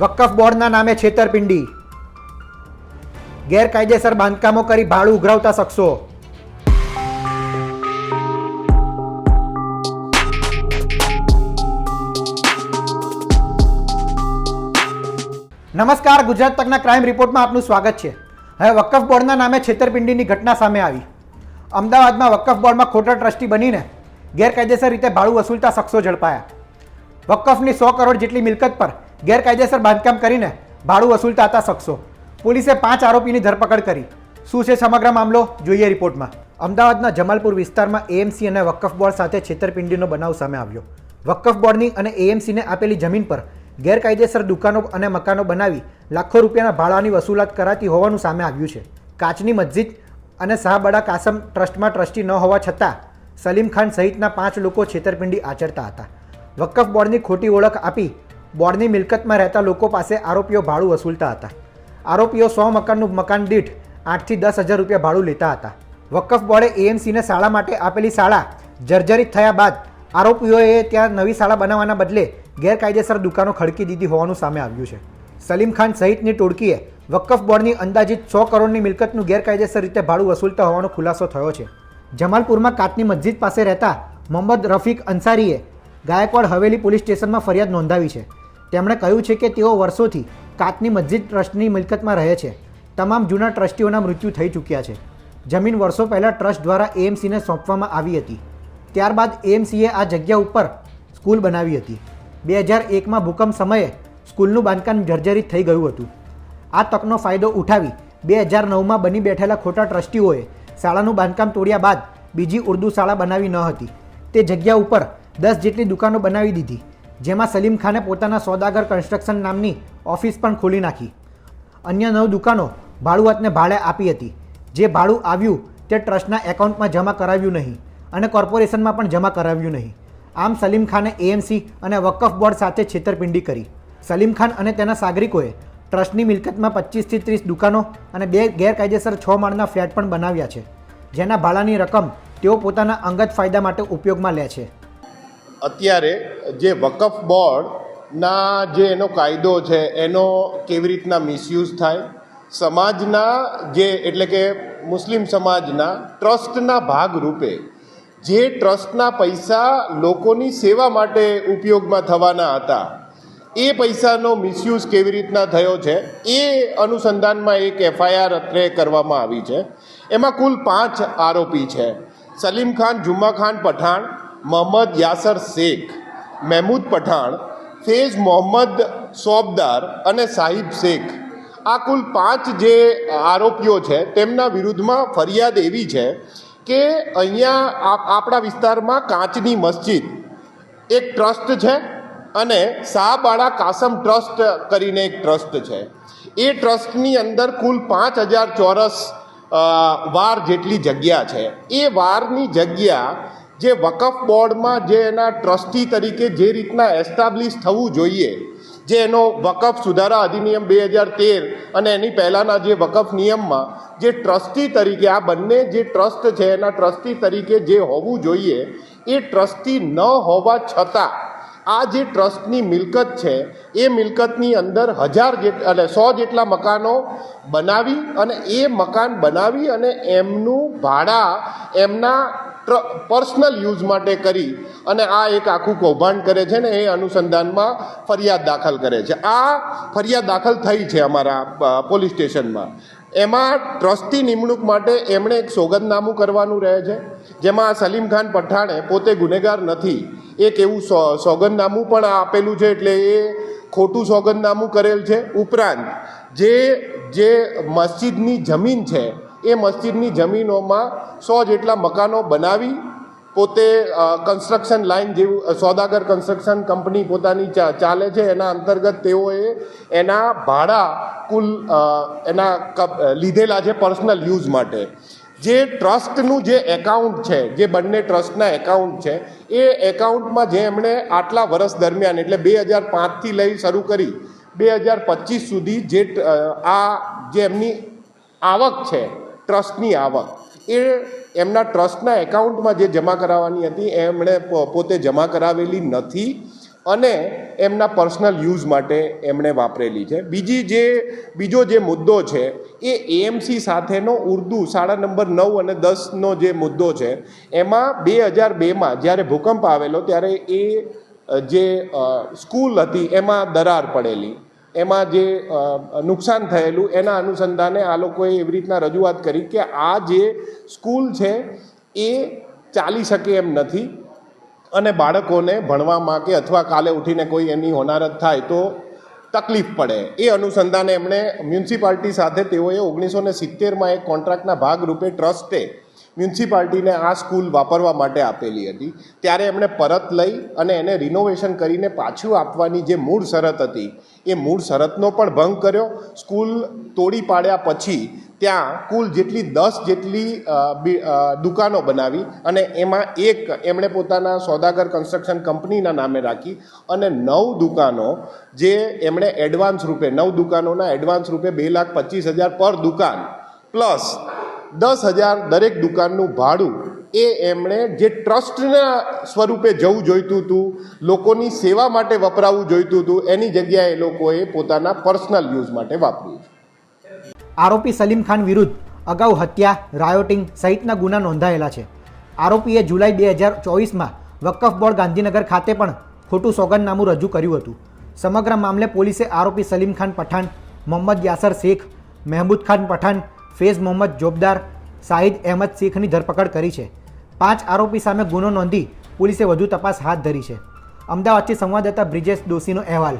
વકફ બોર્ડના નામે છેતરપિંડી. ગેરકાયદેસર બાંધકામો કરી ભાડું ઉઘરાવતા શખ્સો. નમસ્કાર, ગુજરાત તકના ક્રાઇમ રિપોર્ટમાં આપનું સ્વાગત છે. હવે વકફ બોર્ડના નામે છેતરપિંડીની ઘટના સામે આવી. અમદાવાદમાં વકફ બોર્ડમાં ખોટા ટ્રસ્ટી બનીને ગેરકાયદેસર રીતે ભાડું વસૂલતા શખ્સો ઝડપાયા. વકફની સો કરોડ જેટલી મિલકત પર ગેરકાયદેસર બાંધકામ કરીને ભાડું વસૂલતા હતા શખ્સો. પોલીસે પાંચ આરોપીની ધરપકડ કરી. શું છે સમગ્ર મામલો? જોઈએ રિપોર્ટમાં. અમદાવાદના જમાલપુર વિસ્તારમાં એએમસી અને વકફ બોર્ડ સાથે છેતરપિંડીનો બનાવ સામે આવ્યો. વકફ બોર્ડની અને એએમસીને આપેલી જમીન પર ગેરકાયદેસર દુકાનો અને મકાનો બનાવી લાખો રૂપિયાના ભાડાની વસૂલાત કરાતી હોવાનું સામે આવ્યું છે. કાચની મસ્જિદ અને શાહબડા કાસમ ટ્રસ્ટમાં ટ્રસ્ટી ન હોવા છતાં સલીમ ખાન સહિતના પાંચ લોકો છેતરપિંડી આચરતા હતા. વકફ બોર્ડની ખોટી ઓળખ આપી બોર્ડની મિલકતમાં રહેતા લોકો પાસે આરોપીઓ ભાડું વસૂલતા હતા. આરોપીઓ સો મકાનનું મકાન દીઠ આઠથી દસ હજાર રૂપિયા ભાડું લેતા હતા. વકફ બોર્ડે એએમસીને શાળા માટે આપેલી શાળા જર્જરિત થયા બાદ આરોપીઓએ ત્યાં નવી શાળા બનાવવાના બદલે ગેરકાયદેસર દુકાનો ખડકી દીધી હોવાનું સામે આવ્યું છે. સલીમ ખાન સહિતની ટોળકીએ વકફ બોર્ડની અંદાજિત સો કરોડની મિલકતનું ગેરકાયદેસર રીતે ભાડું વસૂલતા હોવાનો ખુલાસો થયો છે. જમાલપુરમાં કાટની મસ્જિદ પાસે રહેતા મોહમ્મદ રફીક અંસારીએ ગાયકવાડ હવેલી પોલીસ સ્ટેશનમાં ફરિયાદ નોંધાવી છે. તેમણે કહ્યું છે કે તેઓ વર્ષોથી કાતની મસ્જિદ ટ્રસ્ટની મિલકતમાં રહે છે. તમામ જૂના ટ્રસ્ટીઓના મૃત્યુ થઈ ચૂક્યા છે. જમીન વર્ષો પહેલાં ટ્રસ્ટ દ્વારા એએમસીને સોંપવામાં આવી હતી. ત્યારબાદ એએમસીએ આ જગ્યા ઉપર સ્કૂલ બનાવી હતી. બે હજાર એકમાં ભૂકંપ સમયે સ્કૂલનું બાંધકામ જર્જરિત થઈ ગયું હતું. આ તકનો ફાયદો ઉઠાવી બે હજાર નવમાં બની બેઠેલા ખોટા ટ્રસ્ટીઓએ શાળાનું બાંધકામ તોડ્યા બાદ બીજી ઉર્દુ શાળા બનાવી ન હતી. તે જગ્યા ઉપર દસ જેટલી દુકાનો બનાવી દીધી. જેમાં સલીમ ખાને પોતાના સોદાગર કન્સ્ટ્રક્શન નામની ઓફિસ પણ ખોલી નાખી. અન્ય નવ દુકાનો ભાડુઆતને ભાડે આપી હતી. જે ભાડું આવ્યું તે ટ્રસ્ટના એકાઉન્ટમાં જમા કરાવ્યું નહીં અને કોર્પોરેશનમાં પણ જમા કરાવ્યું નહીં. આમ સલીમ ખાને એએમસી અને વકફ બોર્ડ સાથે છેતરપિંડી કરી. સલીમ ખાન અને તેના સાગરિકોએ ટ્રસ્ટની મિલકતમાં પચીસથી ત્રીસ દુકાનો અને બે ગેરકાયદેસર છ માળના ફ્લેટ પણ બનાવ્યા છે, જેના ભાડાની રકમ તેઓ પોતાના અંગત ફાયદા માટે ઉપયોગમાં લે છે. અત્યારે જે વકફ બોર્ડના જે એનો કાયદો છે, એનો કેવી રીતના મિસયુઝ થાય? સમાજના જે, એટલે કે મુસ્લિમ સમાજના ટ્રસ્ટના ભાગ રૂપે જે ટ્રસ્ટના પૈસા લોકોની સેવા માટે ઉપયોગમાં થવાના હતા, એ પૈસાનો મિસયુઝ કેવી રીતના થયો છે? એ અનુસંધાનમાં એક એફઆઈઆર અત્રે કરવામાં આવી છે. એમાં કુલ પાંચ આરોપી છે. સલીમ ખાન, જુમ્મા ખાન પઠાણ મોહમ્મદ યાસર શેખ, મહેમૂદ પઠાણ, ફેઝ મોહમ્મદ સોબદાર અને સાહિબ શેખ. આ કુલ પાંચ જે આરોપીઓ છે, તેમના વિરુદ્ધમાં ફરિયાદ એવી છે કે અહીંયા આપ- આપણા વિસ્તારમાં કાચની મસ્જિદ, એક ટ્રસ્ટ છે અને શાહબાળા કાસમ ટ્રસ્ટ કરીને એક ટ્રસ્ટ છે. એ ટ્રસ્ટની અંદર કુલ પાંચ હજાર ચોરસ વાર જેટલી જગ્યા છે. એ વારની જગ્યા જે વકફ બોર્ડમાં જે એના ટ્રસ્ટી તરીકે જે રીતના એસ્ટાબ્લિશ થવું જોઈએ, જે એનો વકફ સુધારા અધિનિયમ બે હજાર તેર અને એની પહેલાંના જે વકફ નિયમમાં જે ટ્રસ્ટી તરીકે, આ બંને જે ટ્રસ્ટ છે, એના ટ્રસ્ટી તરીકે જે હોવું જોઈએ, એ ટ્રસ્ટી ન હોવા છતાં આ જે ટ્રસ્ટની મિલકત છે, એ મિલકતની અંદર હજાર જેટ, એટલે સો જેટલા મકાનો બનાવી અને એ મકાન બનાવી અને એમનું ભાડા, એમના પર્સનલ યુઝ માટે કરી અને આ એક આખું કૌભાંડ કરે છે ને એ અનુસંધાનમાં ફરિયાદ દાખલ કરે છે. આ ફરિયાદ દાખલ થઈ છે અમારા પોલીસ સ્ટેશનમાં. એમાં ટ્રસ્ટી નિમણૂક માટે એમણે એક સોગંદનામું કરવાનું રહે છે, જેમાં સલીમ ખાન પઠાણે પોતે ગુનેગાર નથી. એક એવું સો, સોગંદનામું પણ આપેલું છે એટલે એ ખોટું સોગંદનામું કરેલ છે. ઉપરાંત જે જે મસ્જિદની જમીન છે એ મસ્જિદની જમીનોમાં સો જેટલા મકાનો બનાવી પોતે કન્સ્ટ્રક્શન લાઇન જેવું સોદાગર કન્સ્ટ્રક્શન કંપની પોતાની ચાલે છે. એના અંતર્ગત તેઓએ એના ભાડા કુલ એના લીધેલા છે પર્સનલ યુઝ માટે. જે ટ્રસ્ટનું જે એકાઉન્ટ છે, જે બંને ટ્રસ્ટના એકાઉન્ટ છે, એ એકાઉન્ટમાં જે એમણે આટલા વર્ષ દરમિયાન, એટલે બે હજાર પાંચથી લઈ શરૂ કરી, બે હજાર પચીસ સુધી જે આ જે એમની આવક છે ટ્રસ્ટની આવક. એ એમના ટ્રસ્ટના એકાઉન્ટમાં જે જમા કરાવવાની હતી, એમણે પોતે જમા કરાવેલી નથી અને એમના પર્સનલ યુઝ માટે એમણે વાપરેલી છે. બીજી જે, બીજો જે મુદ્દો છે, એ એએમસી સાથેનો ઉર્દુ શાળા નંબર નવ અને દસનો જે મુદ્દો છે, એમાં બે હજાર બેમાં જ્યારે ભૂકંપ આવેલો ત્યારે એ જે સ્કૂલ હતી, એમાં દરાર પડેલી. એમાં જે નુકસાન થયેલું, એના અનુસંધાને આ લોકોએ એવી રીતના રજૂઆત કરી કે આ જે સ્કૂલ છે, એ ચાલી શકે એમ નથી. અને બાળકોને ભણવામાં કે અથવા કાલે ઉઠીને કોઈ એની હોનારત થાય તો તકલીફ પડે. એ અનુસંધાને એમણે મ્યુનિસિપાલિટી સાથે તેઓએ ઓગણીસો ને સિત્તેરમાં એક કોન્ટ્રાક્ટના ભાગરૂપે ટ્રસ્ટે મ્યુનિસિપાલિટીને આ સ્કૂલ વાપરવા માટે આપેલી હતી. ત્યારે એમણે પરત લઈ અને એને રિનોવેશન કરીને પાછું આપવાની જે મૂળ શરત હતી, એ મૂળ શરતનો પણ ભંગ કર્યો. સ્કૂલ તોડી પાડ્યા પછી ત્યાં કુલ જેટલી દસ જેટલી દુકાનો બનાવી અને એમાં એક એમણે પોતાના સોદાગર કન્સ્ટ્રક્શન કંપનીના નામે રાખી અને નવ દુકાનો જે એમણે એડવાન્સ રૂપે, નવ દુકાનોના એડવાન્સ રૂપે બે લાખ પચીસ હજાર પર દુકાન, પ્લસ દસ હજાર દરેક દુકાનનું ભાડું એ એમણે જે ટ્રસ્ટના સ્વરૂપે જવું જોઈતું હતું, લોકોની સેવા માટે વપરાવું જોઈતું હતું, એની જગ્યાએ એ લોકોએ પોતાના પર્સનલ યુઝ માટે વાપર્યું આરોપી સલીમ ખાન વિરુદ્ધ અગાઉ હત્યા, રાયોટિંગ સહિતના ગુના નોંધાયેલા છે. આરોપીએ જુલાઈ બે હજાર ચોવીસમાં વકફ બોર્ડ ગાંધીનગર ખાતે પણ ખોટું સોગંદનામું રજૂ કર્યું હતું. સમગ્ર મામલે પોલીસે આરોપી સલીમ ખાન પઠાણ, મોહમ્મદ યાસર શેખ, મહેમૂદ ખાન પઠાણ ફેઝ મોહમ્મદ જોબદાર શાહિદ અહેમદ શેખની ધરપકડ કરી છે. પાંચ આરોપી સામે ગુનો નોંધી પોલીસે વધુ તપાસ હાથ ધરી છે. અમદાવાદથી સંવાદદાતા બ્રિજેશ દોશીનો અહેવાલ.